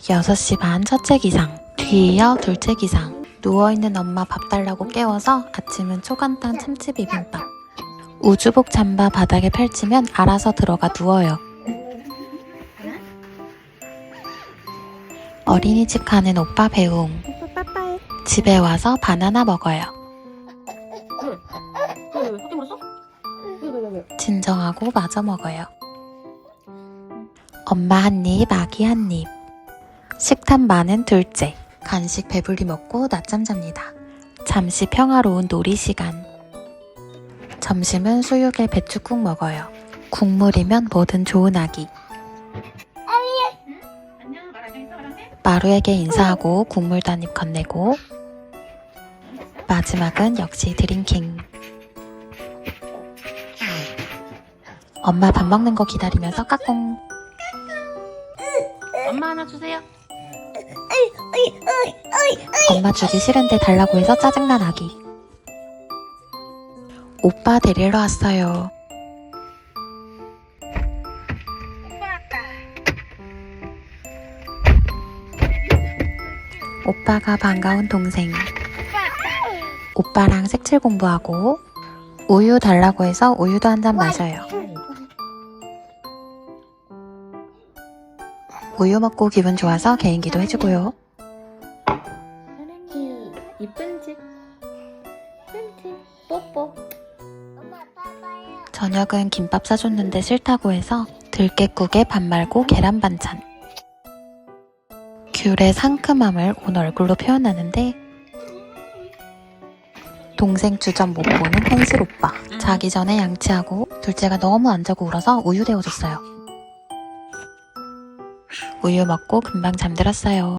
6시 반 첫째 기상, 뒤이어 둘째 기상. 누워있는 엄마 밥 달라고 깨워서 아침은 초간단 참치 비빔밥. 우주복 잠바 바닥에 펼치면 알아서 들어가 누워요. 어린이집 가는 오빠 배웅. 집에 와서 바나나 먹어요. 진정하고 마저 먹어요. 엄마 한 입, 아기 한 입. 식탐 많은 둘째. 간식 배불리 먹고 낮잠 잡니다. 잠시 평화로운 놀이 시간. 점심은 수육에 배추국 먹어요. 국물이면 뭐든 좋은 아기. 마루에게 인사하고 국물 단입 건네고 마지막은 역시 드링킹. 엄마 밥 먹는 거 기다리면서 까꿍. 엄마 하나 주세요. 엄마 주기 싫은데 달라고 해서 짜증난 아기. 오빠 데리러 왔어요. 오빠가 반가운 동생. 오빠랑 색칠 공부하고 우유 달라고 해서 우유도 한 잔 마셔요. 우유 먹고 기분 좋아서 개인기도 해주고요. 뽀뽀. 저녁은 김밥 사줬는데 싫다고 해서 들깨국에 밥 말고 계란 반찬. 귤의 상큼함을 온 얼굴로 표현하는데 동생 주전 못 보는 현실 오빠. 자기 전에 양치하고 둘째가 너무 안 자고 울어서 우유 데워줬어요. 우유 먹고 금방 잠들었어요.